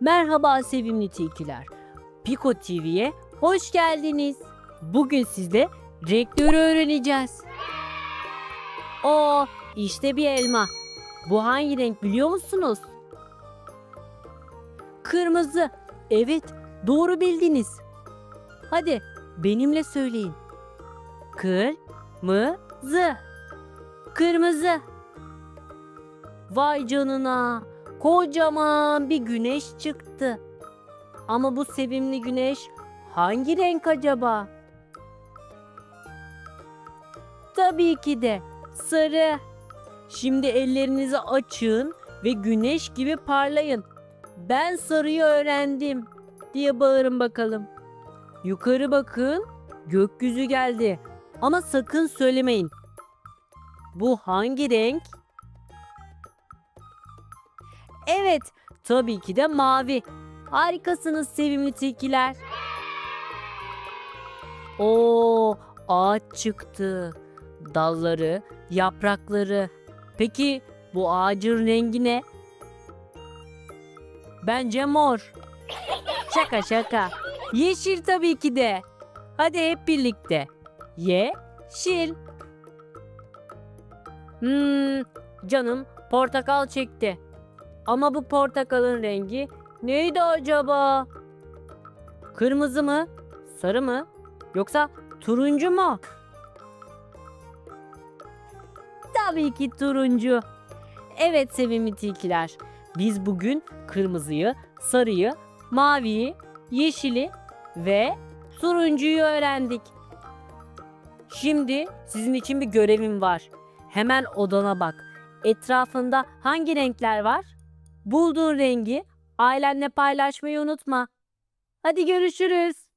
Merhaba sevimli tilkiler. Piko TV'ye hoş geldiniz. Bugün sizle renkleri öğreneceğiz. Oo, işte bir elma. Bu hangi renk biliyor musunuz? Kırmızı. Evet, doğru bildiniz. Hadi benimle söyleyin. Kırmızı. Kırmızı. Vay canına. Kocaman bir güneş çıktı. Ama bu sevimli güneş hangi renk acaba? Tabii ki de sarı. Şimdi ellerinizi açın ve güneş gibi parlayın. Ben sarıyı öğrendim diye bağırın bakalım. Yukarı bakın. Gökyüzü geldi. Ama sakın söylemeyin. Bu hangi renk? Evet, tabii ki de mavi. Harikasınız sevimli tilkiler. Oo, ağaç çıktı. Dalları, yaprakları. Peki bu ağacın rengi ne? Bence mor. Şaka şaka. Yeşil tabii ki de. Hadi hep birlikte. Yeşil. Hmm, canım portakal çekti. Ama bu portakalın rengi neydi acaba? Kırmızı mı? Sarı mı? Yoksa turuncu mu? Tabii ki turuncu. Evet sevimli tilkiler. Biz bugün kırmızıyı, sarıyı, maviyi, yeşili ve turuncuyu öğrendik. Şimdi sizin için bir görevim var. Hemen odana bak. Etrafında hangi renkler var? Bulduğun rengi ailenle paylaşmayı unutma. Hadi görüşürüz.